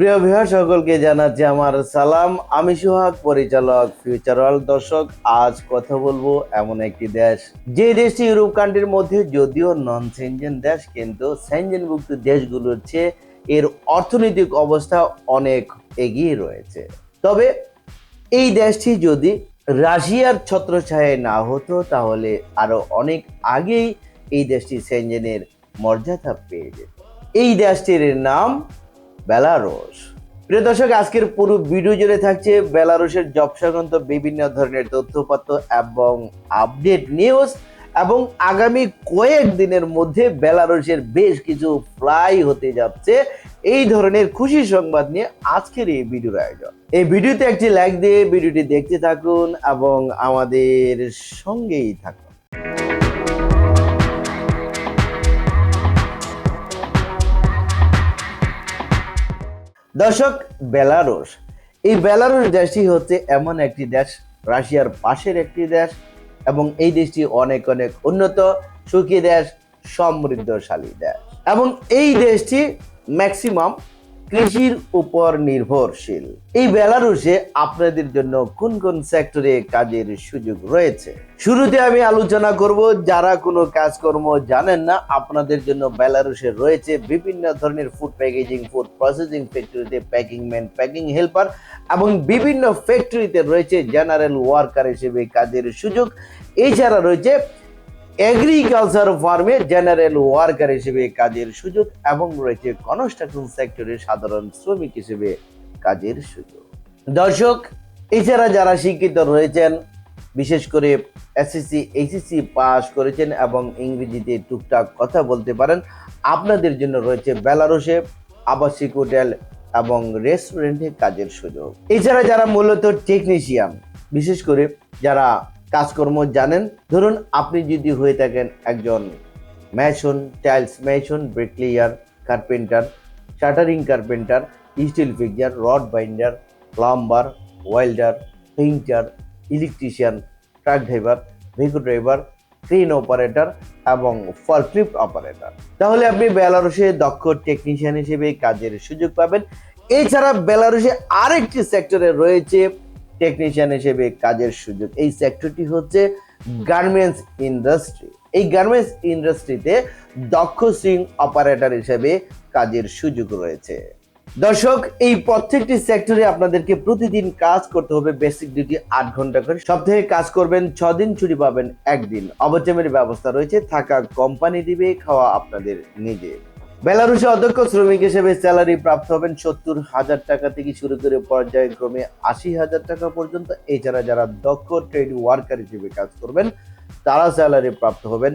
প্রিয় বিহার সকলকে জানাচ্ছি আমার সালাম। আমি সোহাগ, পরিচালক ফিউচার ওয়ার্ল্ড দর্শক, আজ কথা বলব এমন একটি দেশ। যে দেশটি ইউরোপ কান্ট্রির মধ্যে যদিও নন সেনজেন দেশ, কিন্তু সেনজেনভুক্ত দেশগুলোর চেয়ে এর অর্থনৈতিক অবস্থা অনেক এগিয়ে রয়েছে। তবে এই দেশটি যদি রাশিয়ার ছত্রছায়ায় না হতো, তাহলে আরও অনেক আগেই এই দেশটি সেনজেনের মর্যাদা পেয়ে যেত। এই দেশটির নাম বেলারুশ। প্রিয় দর্শক, আজকের পুরো ভিডিও জুড়ে থাকছে বেলারুশের জব সংক্রান্ত বিভিন্ন ধরনের তথ্যপত্র এবং আপডেট নিউজ এবং আগামী কয়েক দিনের মধ্যে বেলারুশের বেশ কিছু ফ্লাই হতে যাচ্ছে। এই ধরনের খুশি সংবাদ নিয়ে আজকের এই ভিডিওর আয়োজন। এই ভিডিওতে একটি লাইক দিয়ে ভিডিওটি দেখতে থাকুন এবং আমাদের সঙ্গেই থাকুন। দর্শক, বেলারুশ। এই বেলারুশ দেশটি হচ্ছে এমন একটি দেশ, রাশিয়ার পাশের একটি দেশ এবং এই দেশটি অনেক অনেক উন্নত, সুখী দেশ, সমৃদ্ধশালী দেশ। এবং এই দেশটি ম্যাক্সিমাম কৃষির উপর নির্ভরশীল। এই বেলারুশে আপনাদের জন্য কোন কোন সেক্টরে কাজের সুযোগ রয়েছে? শুরুতে আমি আলোচনা করব, যারা কোনো কাজকর্ম জানেন না, আপনাদের জন্য বেলারুশে রয়েছে বিভিন্ন ধরনের ফুড প্যাকেজিং ফুড প্রসেসিং ফ্যাক্টরিতে প্যাকিং ম্যান প্যাকিং হেল্পার এবং বিভিন্ন ফ্যাক্টরিতে রয়েছে জেনারেল ওয়ার্কার হিসেবে কাজের সুযোগ। এছাড়া রয়েছে এগ্রিকালচার ফার্মে জেনারেল ওয়ার্কার হিসেবে কাজের সুযোগ এবং রয়েছে কনস্ট্রাকশন সেক্টরে সাধারণ শ্রমিক হিসেবে কাজের সুযোগ। দর্শক, এছাড়া যারা শিক্ষিত রয়েছেন, বিশেষ করে এসএসসি এইচএসসি পাস করেছেন এবং ইংরেজিতে টুকটাক কথা বলতে পারেন, আপনাদের জন্য রয়েছে বেলারুশে আবাসিক হোটেল এবং রেস্টুরেন্টে কাজের সুযোগ। এছাড়া যারা মূলত টেকনিশিয়ান বিশেষ করে যারা কাজকর্ম জানেন। ধরুন আপনি যদি হয়ে থাকেন একজন mason, tiles mason, bricklayer carpenter, shuttering carpenter, steel fixer, rod binder, plumber, welder, painter, electrician, truck driver, vehicle driver, crane operator এবং ফলক্লিফট অপারেটর। তাহলে আপনি বেলারুশে দক্ষ টেকনিশিয়ান হিসেবে কাজের সুযোগ পাবেন। এছাড়া বেলারুশে আরেকটি সেক্টরে রয়েছে টেকনিশিয়ান হিসেবে কাজের সুযোগ। এই সেক্টরটি হচ্ছে গার্মেন্টস ইন্ডাস্ট্রি এই গার্মেন্টস ইন্ডাস্ট্রিতে দক্ষ সিং অপারেটর হিসেবে কাজের সুযোগ রয়েছে। দর্শক, এই প্রত্যেকটি সেক্টরে আপনাদেরকে প্রতিদিন কাজ করতে হবে। বেসিক ডিউটি আট ঘণ্টা করে। সপ্তাহে কাজ করবেন ছ দিন ছুটি পাবেন, একদিন। অবচমের ব্যবস্থা রয়েছে। থাকা কোম্পানি দিবে, খাওয়া আপনাদের নিজে বেলারুশে অধ্যক্ষ শ্রমিক হিসেবে স্যালারি প্রাপ্ত হবেন সত্তর হাজার টাকা থেকে শুরু করে পর্যায়ক্রমে আশি হাজার টাকা পর্যন্ত। এছাড়া যারা দক্ষ ট্রেড ওয়ার্কার হিসেবে কাজ করবেন, তারা স্যালারি প্রাপ্ত হবেন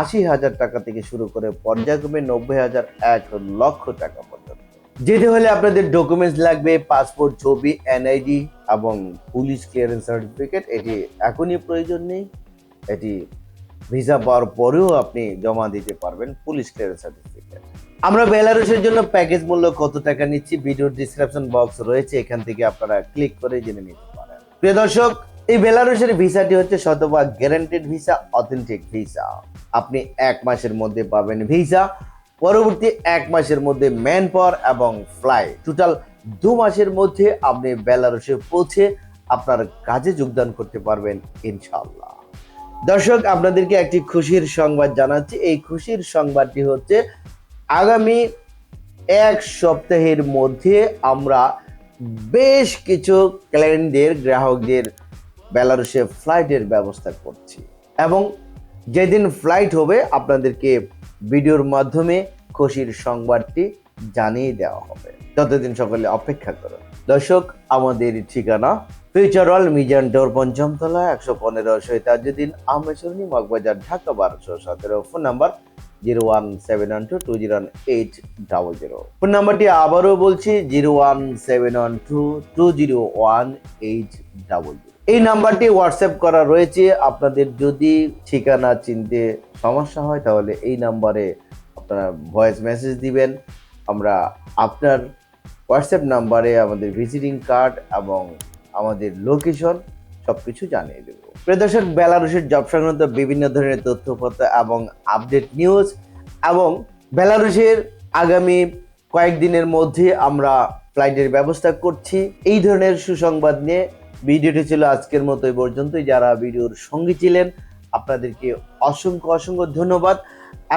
আশি হাজার টাকা থেকে শুরু করে পর্যায়ক্রমে নব্বই হাজার এক লক্ষ টাকা পর্যন্ত। যেতে হলে আপনাদের ডকুমেন্টস লাগবে পাসপোর্ট ছবি এনআইডি এবং পুলিশ ক্লিয়ারেন্স সার্টিফিকেট এটি এখনই প্রয়োজন নেই। এটি ভিসা পাওয়ার পরেও আপনি জমা দিতে পারবেন পুলিশ ক্লিয়ারেন্স সার্টিফিকেট আমরা বেলারুশের জন্য প্যাকেজ মূল্য কত টাকা নিচ্ছি? ভিডিওর ডিসক্রিপশন বক্স রয়েছে, এখান থেকে আপনারা ক্লিক করে জেনে নিতে পারেন। প্রিয় দর্শক, এই বেলারুশের ভিসাটি হচ্ছে শতভাগ গ্যারান্টেড ভিসা অথেন্টিক ভিসা আপনি এক মাসের মধ্যে পাবেন ভিসা পরবর্তী এক মাসের মধ্যে ম্যান পাওয়ার এবং ফ্লাইট টোটাল দু মাসের মধ্যে আপনি বেলারুশে পৌঁছে আপনার কাজে যোগদান করতে পারবেন ইনশাল্লাহ দর্শক, আপনাদেরকে একটি খুশির সংবাদ জানাচ্ছি। এই খুশির সংবাদটি হচ্ছে আগামী এক সপ্তাহের মধ্যে আমরা বেশ কিছু ক্লায়েন্টদের, গ্রাহকদের বেলারুশে ফ্লাইটের ব্যবস্থা করছি। এবং যেদিন ফ্লাইট হবে, আপনাদেরকে ভিডিওর মাধ্যমে খুশির সংবাদটি জানিয়ে দেওয়া হবে। ততদিন সকলে অপেক্ষা করুন। দর্শক, আমাদের ঠিকানা ফিউচার অল মিজান ডোর পঞ্চমতলা, একশো পনেরো শহীদাজুদ্দিন আহমেশ্বরী মগবাজার, ঢাকা, বারোশো সতেরো, phone number zero one seven one two two zero one eight double zero. Phone নাম্বারটি আবারও বলছি, zero one seven one two two zero one eight double zero. এই নাম্বারটি হোয়াটসঅ্যাপ করা রয়েছে। আপনাদের যদি ঠিকানা চিনতে সমস্যা হয়, তাহলে এই নাম্বারে আপনারা ভয়েস মেসেজ দিবেন। আমরা আপনার হোয়াটসঅ্যাপ নাম্বারে আমাদের ভিজিটিং কার্ড এবং আমাদের লোকেশন সবকিছু জানিয়ে দেবো। প্রদর্শক বেলারুশের জব সংক্রান্ত বিভিন্ন ধরনের তথ্যপত্র এবং আপডেট নিউজ এবং বেলারুশের আগামী কয়েকদিনের মধ্যে আমরা ফ্লাইটের ব্যবস্থা করছি। এই ধরনের সুসংবাদ নিয়ে ভিডিওটি ছিল আজকের মতো এই পর্যন্তই। যারা ভিডিওর সঙ্গে ছিলেন, আপনাদেরকে অসংখ্য অসংখ্য ধন্যবাদ।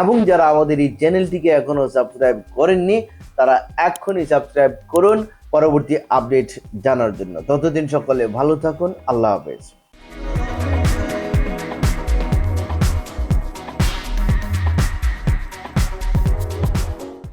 এবং যারা আমাদের এই চ্যানেলটিকে এখনও সাবস্ক্রাইব করেননি, তারা এক্ষুনি সাবস্ক্রাইব করুন। পরবর্তী আপডেট জানার জন্য। ততদিন সকলে ভালো থাকুন আল্লাহ হাফেজ।